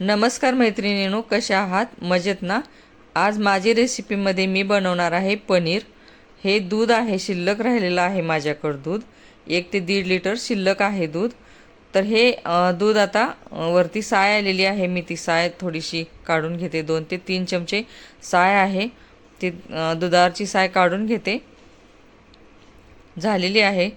नमस्कार मैत्रिणीनो कशा आहात? मजेत ना? आज माझी रेसिपीमध्ये मी बनवणार आहे पनीर. हे दूध आहे शिल्लक राहिलेलं आहे माझ्याकडं दूध. एक ते दीड लिटर शिल्लक आहे दूध. तर हे दूध आता वरती साय आलेली आहे. मी ती साय थोडीशी काढून घेते. दोन ते तीन चमचे साय आहे. ती दुधावरची साय काढून घेते. झालेली आहे.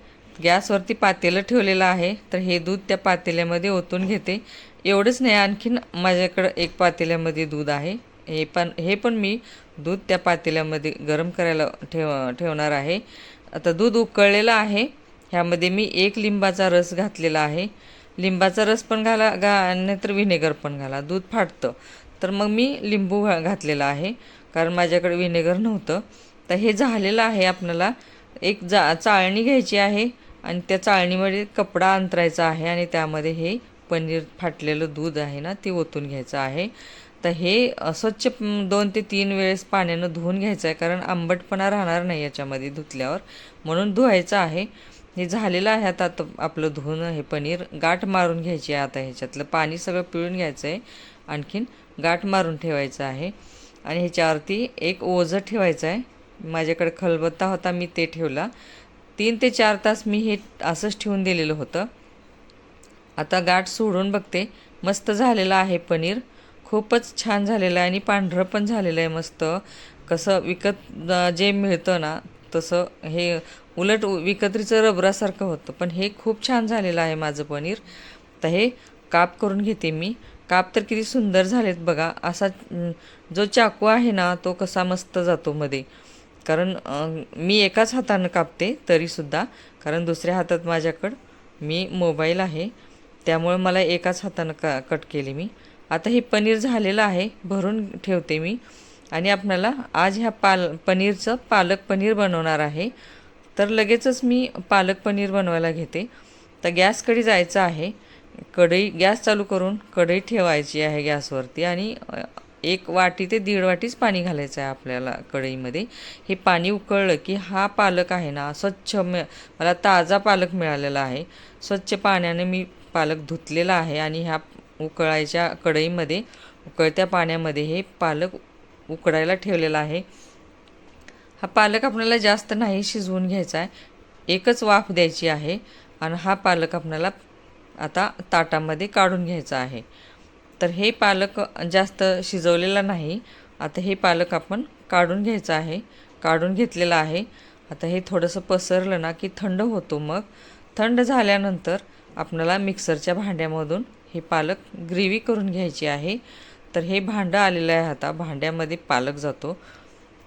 गॅसवरती पातेलं ठेवलेलं आहे. तर हे दूध त्या पातेल्यामध्ये ओतून घेते. एवढंच नाही आणखीन माझ्याकडं एक पातेल्यामध्ये दूध आहे. हे पण हे पण मी दूध त्या पातेल्यामध्ये गरम करायला ठेव ठेवणार आहे. आता दूध उकळलेलं आहे. ह्यामध्ये मी एक लिंबाचा रस घातलेला आहे. लिंबाचा रस पण घाला घा नाहीतर व्हिनेगर पण घाला. दूध फाटतं. तर मग मी लिंबू घा घातलेला आहे. कारण माझ्याकडे व्हिनेगर नव्हतं. तर हे झालेलं आहे आपल्याला. एक जा चाळणी घ्यायची आहे. आणि त्या चाळणीमध्ये कपडा अंतरायचा आहे आणि त्यामध्ये हे पनीर फाटलेलं दूध आहे ना ते ओतून घ्यायचं आहे. तर हे स्वच्छ दोन ते तीन वेळेस पाण्यानं धुवून घ्यायचं आहे कारण आंबटपणा राहणार नाही याच्यामध्ये धुतल्यावर. म्हणून धुवायचं आहे. हे झालेलं आहे आता आपलं धुवून हे पनीर. गाठ मारून घ्यायची आहे आता ह्याच्यातलं. पाणी सगळं पिळून घ्यायचं आहे आणखीन गाठ मारून ठेवायचं आहे. आणि ह्याच्यावरती एक ओझं ठेवायचं आहे. माझ्याकडे खलबत्ता होता मी ते ठेवला. तीन ते चार तास मी हे असंच ठेवून दिलेलं होतं. आता गाठ सोडून बघते. मस्त झालेलं आहे पनीर. खूपच छान झालेलं आहे आणि पांढरं पण झालेलं आहे मस्त. कसं विकत जे मिळतं ना तसं हे उलट विकत्रीचं रबरासारखं होतं. पण हे खूप छान झालेलं आहे माझं पनीर. तर हे काप करून घेते मी. काप तर किती सुंदर झालेत बघा. असा जो चाकू आहे ना तो कसा मस्त जातो मध्ये. कारण मी एकाच हातानं कापते तरीसुद्धा. कारण दुसऱ्या हातात माझ्याकडं मी मोबाईल आहे. त्यामुळे मला एकाच हातानं का कट केली मी. आता हे पनीर झालेलं आहे भरून ठेवते मी. आणि आपणाला आज ह्या पाल पनीरचं पालक पनीर बनवणार आहे. तर लगेचच मी पालक पनीर बनवायला घेते. तर गॅसकडे जायचं आहे. कढई गॅस चालू करून कढई ठेवायची आहे गॅसवरती. आणि एक वाटी ते दीड वाटीच पाणी घालायचं आहे आपल्याला कढईमध्ये. हे पाणी उकळलं की हा पालक आहे ना स्वच्छ म मला ताजा पालक मिळालेला आहे. स्वच्छ पाण्याने मी पालक धुतलेला आहे आणि ह्या उकळायच्या कढईमध्ये उकळत्या पाण्यामध्ये हे पालक उकडायला ठेवलेला आहे. हा पालक आपल्याला जास्त नाही शिजवून घ्यायचा आहे. एकच वाफ द्यायची आहे आणि हा पालक आपल्याला आता ताटामध्ये काढून घ्यायचा आहे. तर हे पालक जास्त शिजवलेला नाही. आता हे पालक आपण काढून घ्यायचं आहे. काढून घेतलेलं आहे. आता हे थोडंसं पसरलं ना की थंड होतो मग. थंड झाल्यानंतर आपल्याला मिक्सरच्या भांड्यामधून हे पालक ग्रेव्ही करून घ्यायची आहे. तर हे भांडं आलेलं आहे आता. भांड्यामध्ये पालक जातो.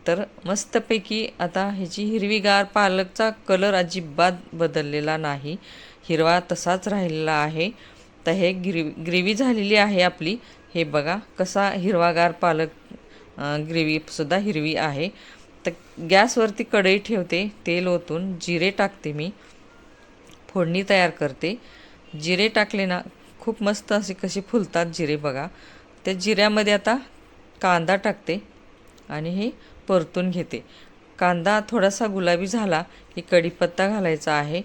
तर मस्तपैकी आता ह्याची हिरवीगार पालकचा कलर अजिबात बदललेला नाही. हिरवा तसाच राहिलेला आहे. तर हे ग्रेवी ग्रेवी झालेली आहे आपली. हे बघा कसा हिरवागार पालक ग्रेवीसुद्धा हिरवी आहे. तर गॅसवरती कढई ठेवते तेल ओतून जिरे टाकते मी. फोडणी तयार करते. जिरे टाकले ना खूप मस्त असे कसे फुलतात जिरे बघा. त्या जिऱ्यामध्ये आता कांदा टाकते आणि हे परतून घेते. कांदा थोडासा गुलाबी झाला की कढीपत्ता घालायचा आहे.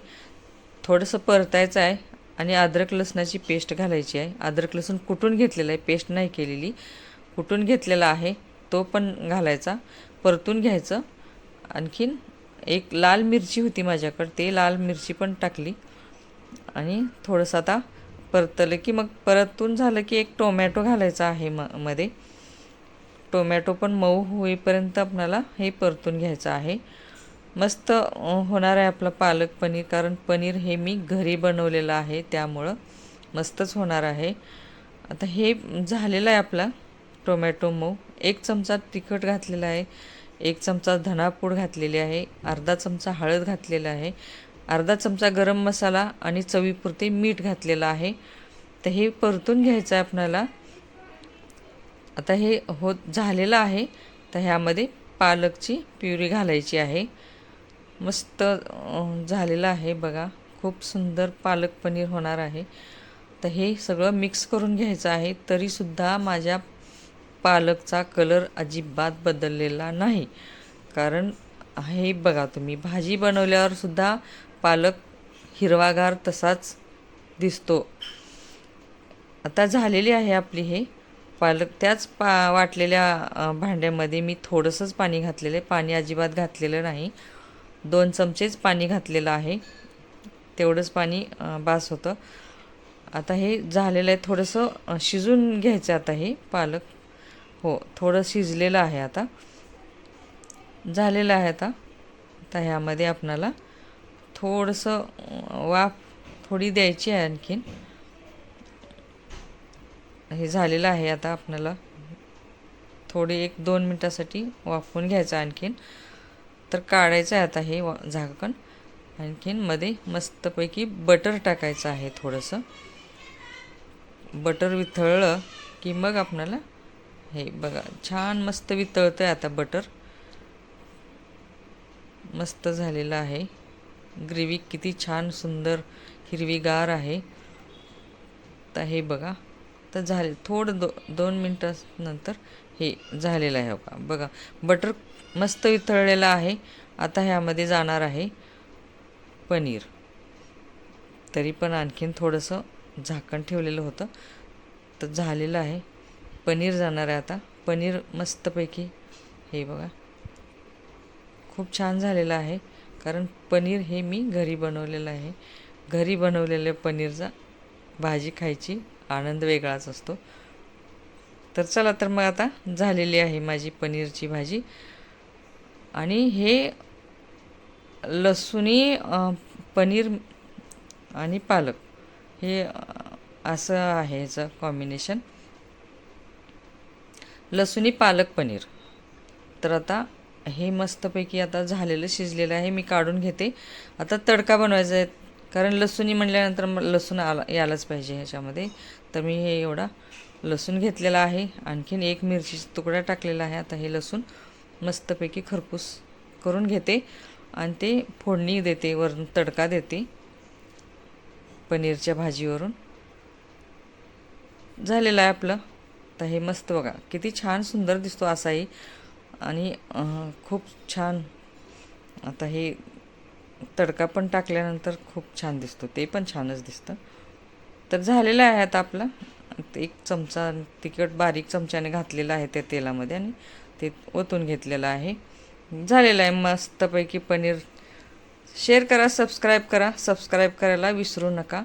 थोडंसं परतायचं आहे. आणि अद्रक लसणाची पेस्ट घालायची आहे. अद्रक लसूण कुटून घेतलेलं आहे? पेस्ट नाही केलेली. कुटून घेतलेला आहे? तो पण घालायचा. परतून घ्यायचं. आणखीन एक लाल मिरची होती माझ्याकडं. ते लाल मिरची पण टाकली. आणि थोडंसं आता परतलं की मग परतून झालं की एक टोमॅटो घालायचा आहे म मध्ये. टोमॅटो पण मऊ होईपर्यंत आपणाला हे परतून घ्यायचं आहे. मस्त होणार आहे आपलं पालक पनीर कारण पनीर हे मी घरी बनवलेलं आहे त्यामुळं मस्तच होणार आहे. आता हे झालेलं आहे आपला टोमॅटो मऊ. एक चमचा तिखट घातलेला आहे एक चमचा धनापूड घातलेली आहे अर्धा चमचा हळद घातलेला आहे अर्धा चमचा गरम मसाला आणि चवीपुरते मीठ घातलेलं आहे. तर हे परतून घ्यायचं आहे आपल्याला. आता हे होत झालेलं आहे. तर ह्यामध्ये पालकची प्युरी घालायची आहे. मस्त झालेलं आहे बघा. खूप सुंदर पालक पनीर होणार आहे. तर हे सगळं मिक्स करून घ्यायचं आहे तरीसुद्धा माझ्या पालकचा कलर अजिबात बदललेला नाही. कारण हे बघा तुम्ही भाजी बनवल्यावरसुद्धा पालक हिरवागार तसाच दिसतो. आता झालेली आहे आपली हे. पालक त्याच पा वाटलेल्या भांड्यामध्ये मी थोडंसंच पाणी घातलेलं आहे. पाणी अजिबात घातलेलं नाही. दोन चमचेच पाणी घातलेलं आहे. तेवढंच पाणी बास होतं. आता हे झालेलं आहे थोडंसं शिजून घ्यायचं आता हे पालक. हो थोडं शिजलेलं आहे आता. झालेलं आहे आता. आता ह्यामध्ये आपणाला थोडंसं वाफ थोडी द्यायची आहे आणखीन. हे झालेलं आहे आता आपणाला. थोडे एक दोन मिनटासाठी वाफवून घ्यायचं आणखीन. तर काढायचं आहे आता हे झाकण. आणखीन मध्ये मस्तपैकी बटर टाकायचं आहे थोडंसं. बटर वितळलं की मग आपणाला हे बघा छान मस्त वितळतं आहे आता बटर. मस्त झालेलं आहे. ग्रेव्ही किती छान सुंदर हिरवीगार आहे. तर हे बघा. तर झाले थोडं दो दोन मिनटानंतर हे झालेलं आहे बघा. बघा बटर मस्त वितळलेलं आहे. आता ह्यामध्ये जाणार आहे पनीर. तरी पण आणखीन थोडंसं झाकण ठेवलेलं होतं. तर झालेलं आहे. पनीर जाणार आहे आता. पनीर मस्तपैकी हे बघा. खूप छान झालेलं आहे. कारण पनीर हे मी घरी बनवलेलं आहे. घरी बनवलेल्या पनीरचा भाजी खायची आनंद वेगळाच असतो. तर चला तर मग आता झालेली आहे माझी पनीरची भाजी. आणि हे लसुणी पनीर आणि पालक हे असं आहे ह्याचं कॉम्बिनेशन लसुणी पालक पनीर. तर आता हे मस्तपैकी आता झालेलं शिजलेलं आहे मी काढून घेते. आता तडका बनवायचा आहे. कारण लसूणी म्हणल्यानंतर मग लसूण आला यायलाच पाहिजे ह्याच्यामध्ये. तर मी हे एवढा लसूण घेतलेला आहे. आणखीन एक मिरचीचा तुकडा टाकलेला आहे. आता हे लसूण मस्तपैकी खरपूस करून घेते. आणि ते फोडणी देते वरून तडका देते पनीरच्या भाजीवरून. झालेलं आहे आपलं. तर हे मस्त बघा. किती छान सुंदर दिसतो असाही. आणि खूप छान. आता हे तडका पण टाकल्यानंतर खूप छान दिसतो. ते पण छानच दिसतं. तर झालेलं आहे आता आपला. एक चमचा तिखट बारीक चमच्याने घातलेला आहे त्या तेलामध्ये आणि ते ओतून घेतलेलं आहे. झालेलं आहे. मस्तपैकी पनीर. शेअर करा सबस्क्राईब करा. सबस्क्राईब करायला विसरू नका.